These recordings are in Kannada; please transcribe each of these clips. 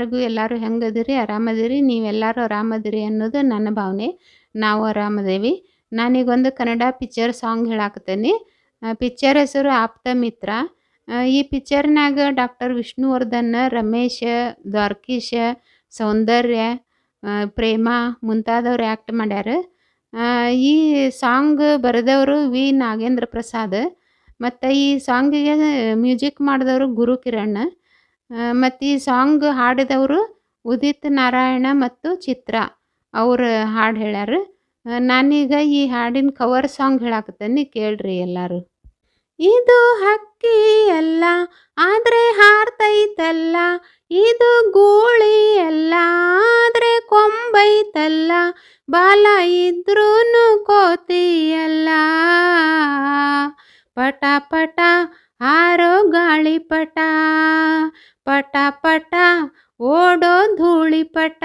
ಎಲ್ಲರಿಗೂ ಎಲ್ಲರೂ ಹೆಂಗದಿರಿ ಆರಾಮದಿರಿ ನೀವೆಲ್ಲರೂ ಆರಾಮದಿರಿ ಅನ್ನೋದು ನನ್ನ ಭಾವನೆ. ನಾವು ಆರಾಮದೇವಿ ನಾನೀಗೊಂದು ಕನ್ನಡ ಪಿಕ್ಚರ್ ಸಾಂಗ್ ಹೇಳಾಕತ್ತೇನೆ. ಪಿಕ್ಚರ್ ಹೆಸರು ಆಪ್ತ ಮಿತ್ರ. ಈ ಪಿಕ್ಚರ್ನಾಗ ಡಾಕ್ಟರ್ ವಿಷ್ಣುವರ್ಧನ್, ರಮೇಶ್, ದ್ವಾರಕೀಶ್, ಸೌಂದರ್ಯ ಪ್ರೇಮ ಮುಂತಾದವ್ರು ಆ್ಯಕ್ಟ್ ಮಾಡ್ಯಾರ. ಈ ಸಾಂಗ್ ಬರೆದವರು ವಿ ನಾಗೇಂದ್ರ ಪ್ರಸಾದ್. ಮತ್ತು ಈ ಸಾಂಗಿಗೆ ಮ್ಯೂಸಿಕ್ ಮಾಡಿದವರು ಗುರು ಕಿರಣ್ ಮತ್ತು ಈ ಸಾಂಗ್ ಹಾಡಿದವರು ಉದಿತ್ ನಾರಾಯಣ ಮತ್ತು ಚಿತ್ರ ಅವರು ಹಾಡು ಹೇಳ್ಯಾರ. ನಾನೀಗ ಈ ಹಾಡಿನ ಕವರ್ ಸಾಂಗ್ ಹೇಳಾಕತ್ತೇನೆ, ಕೇಳ್ರಿ ಎಲ್ಲರೂ. ಇದು ಹಕ್ಕಿ ಅಲ್ಲ, ಆದರೆ ಹಾರ್ತೈತಲ್ಲ. ಇದು ಗೂಳಿ ಅಲ್ಲ, ಆದರೆ ಕೊಂಬೈತಲ್ಲ. ಬಾಲ ಇದ್ರೂ ಕೋತಿಯಲ್ಲ ಪಟ ಓಡೋ ಧೂಳಿಪಟ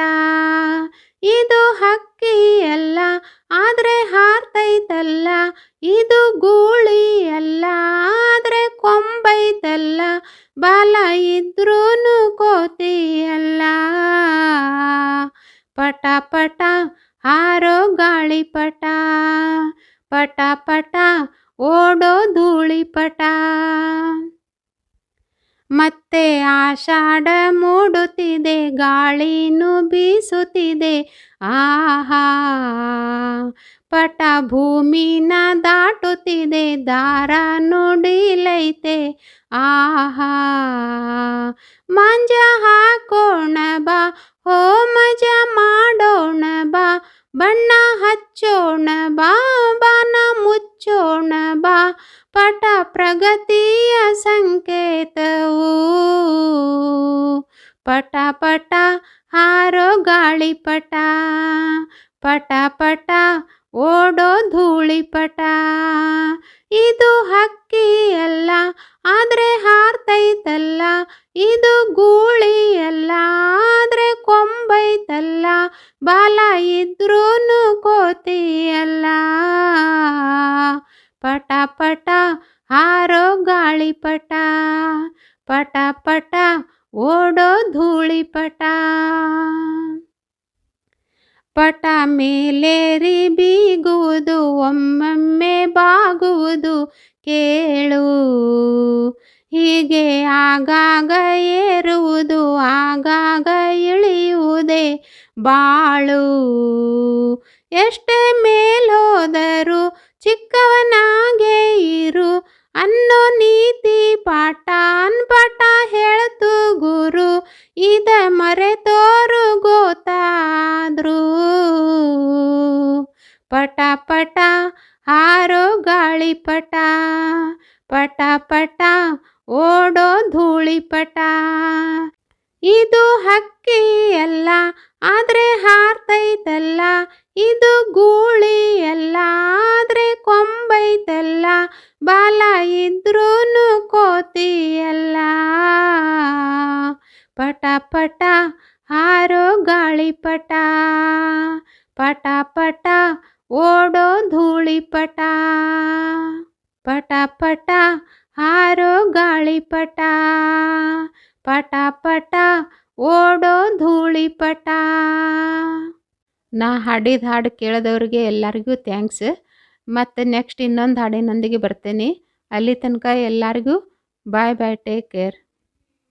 ಇದು ಹಕ್ಕಿ ಅಲ್ಲ ಆದ್ರೆ ಹಾರ್ತೈತಲ್ಲ. ಇದು ಗೂಳಿ ಅಲ್ಲ ಆದ್ರೆ ಕೊಂಬೈತಲ್ಲ. ಬಾಲ ಇದ್ರೂ ಕೋತಿಯಲ್ಲ. ಪಟ ಪಟ ಹಾರೋ ಗಾಳಿಪಟ. ಪಟ ಪಟ ಓಡೋ ಧೂಳಿಪಟ ಮತ್ತೆ ಆಷಾಢ ಮೂಡುತ್ತಿದೆ ಗಾಳಿನೂ ಬೀಸುತ್ತಿದೆ ಆಹಾ ಪಟ ಭೂಮಿನ ದಾಟುತ್ತಿದೆ. ದಾರ ನುಡಿಲೈತೆ. ಆಹಾ, ಮಂಜ ಹಾಕೋಣ ಬಾ ಹೋ ಮಜ ಮಾಡೋಣ ಬಾ, ಬಣ್ಣ ಹಚ್ಚೋಣ ಬಾ, ಬಾನ ಮುಚ್ಚೋಣ ಬಾ, ಪಟ ಪ್ರಗತಿಯ ಪಟ ಪಟ ಹಾರೋ ಗಾಳಿಪಟ ಪಟ. ಪಟ ಓಡೋ ಧೂಳಿಪಟ ಇದು ಹಕ್ಕಿ ಅಲ್ಲ, ಆದ್ರೆ ಹಾರ್ತೈತಲ್ಲ. ಇದು ಗೂಳಿ ಅಲ್ಲ, ಆದ್ರೆ ಕೊಂಬೈತಲ್ಲ. ಬಾಲ ಇದ್ರೂನು ಕೋತಿಯಲ್ಲ ಪಟ ಪಟ ಹಾರೋ ಗಾಳಿಪಟ ಪಟ ಪಟ ಓಡೋ ಧೂಳಿ ಪಟ. ಪಟ ಮೇಲೇರಿ ಬೀಗುವುದು, ಒಮ್ಮೊಮ್ಮೆ ಬಾಗುವುದು ಕೇಳು. ಹೀಗೆ ಆಗಾಗ ಏರುವುದು, ಆಗಾಗ ಇಳಿಯುವುದೇ ಬಾಳು. ಎಷ್ಟೇ ಮೇಲೋದರೂ ಚಿಕ್ಕವನಾಗೆ ಇದ ಮರೆತೋರು ಗೊತ್ತಾದ್ರು ಪಟ ಪಟ ಹಾರೋ ಗಾಳಿಪಟ ಪಟ ಪಟ ಓಡೋ ಧೂಳಿಪಟ ಇದು ಹಕ್ಕಿ ಅಲ್ಲ, ಆದ್ರೆ ಹಾರ್ತೈತಲ್ಲ. ಇದು ಗೂಳಿ ಅಲ್ಲ, ಆದ್ರೆ ಕೊಂಬೈತಲ್ಲ. ಬಾಲ ಇದ್ರೂ ಕೋತಿಯಲ್ಲ ಪಟ ಪಟ ಹಾರೋ ಗಾಳಿಪಟ ಪಟ. ಪಟ ಓಡೋ ಧೂಳಿಪಟ ಪಟ. ಪಟ ಹಾರೋ ಗಾಳಿಪಟ ಪಟ. ಪಟ ಓಡೋ ಧೂಳಿಪಟ ನಾ ಹಾಡಿದ ಹಾಡು ಕೇಳಿದವ್ರಿಗೆ ಎಲ್ಲರಿಗೂ ಥ್ಯಾಂಕ್ಸ್ ಮತ್ತು ನೆಕ್ಸ್ಟ್ ಇನ್ನೊಂದು ಹಾಡಿನೊಂದಿಗೆ ಬರ್ತೇನೆ. ಅಲ್ಲಿ ತನಕ ಎಲ್ಲರಿಗೂ ಬಾಯ್ ಬಾಯ್ ಟೇಕ್ ಕೇರ್